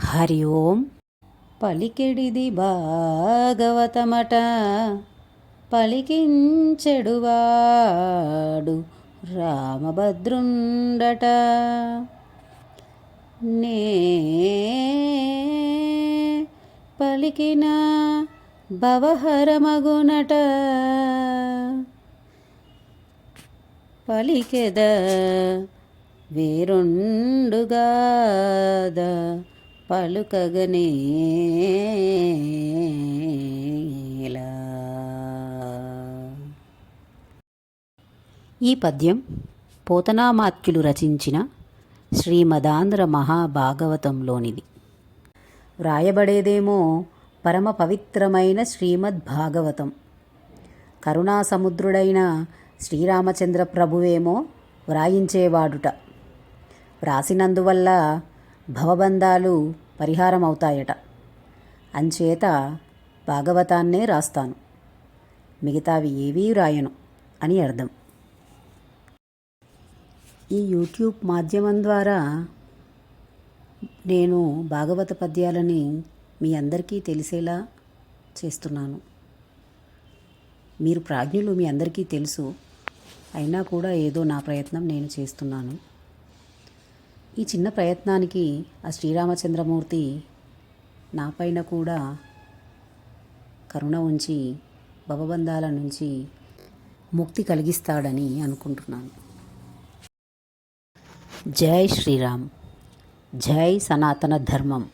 హరి ఓం. పలికెడిది భాగవతమట. పలికించెడువాడు రామభద్రుండట. నే పలికిన భవహరమగునట. పలికెద వేరుండుగాదా. పలుకగనేలా ఈ పద్యం పోతనామాత్యులు రచించిన శ్రీమదాంధ్ర మహాభాగవతంలోనిది. వ్రాయబడేదేమో పరమ పవిత్రమైన శ్రీమద్ భాగవతం కరుణాసముద్రుడైన శ్రీరామచంద్ర ప్రభువేమో వ్రాయించేవాడుట. వ్రాసినందువల్ల భవబంధాలు పరిహారం అవుతాయట అంచేత భాగవతాన్నే రాస్తాను. మిగతావి ఏవీ రాయను అని అర్థం. ఈ యూట్యూబ్ మాధ్యమం ద్వారా నేను భాగవత పద్యాలని మీ అందరికీ తెలిసేలా చేస్తున్నాను. మీరు ప్రాజ్ఞులు మీ అందరికీ తెలుసు. అయినా కూడా ఏదో నా ప్రయత్నం నేను చేస్తున్నాను. ఈ చిన్న ప్రయత్నానికి ఆ శ్రీరామచంద్రమూర్తి నా పైన కూడా కరుణ ఉంచి భవబంధాల నుంచి ముక్తి కలిగిస్తాడని అనుకుంటున్నాను. జై శ్రీరామ్. జై సనాతన ధర్మం.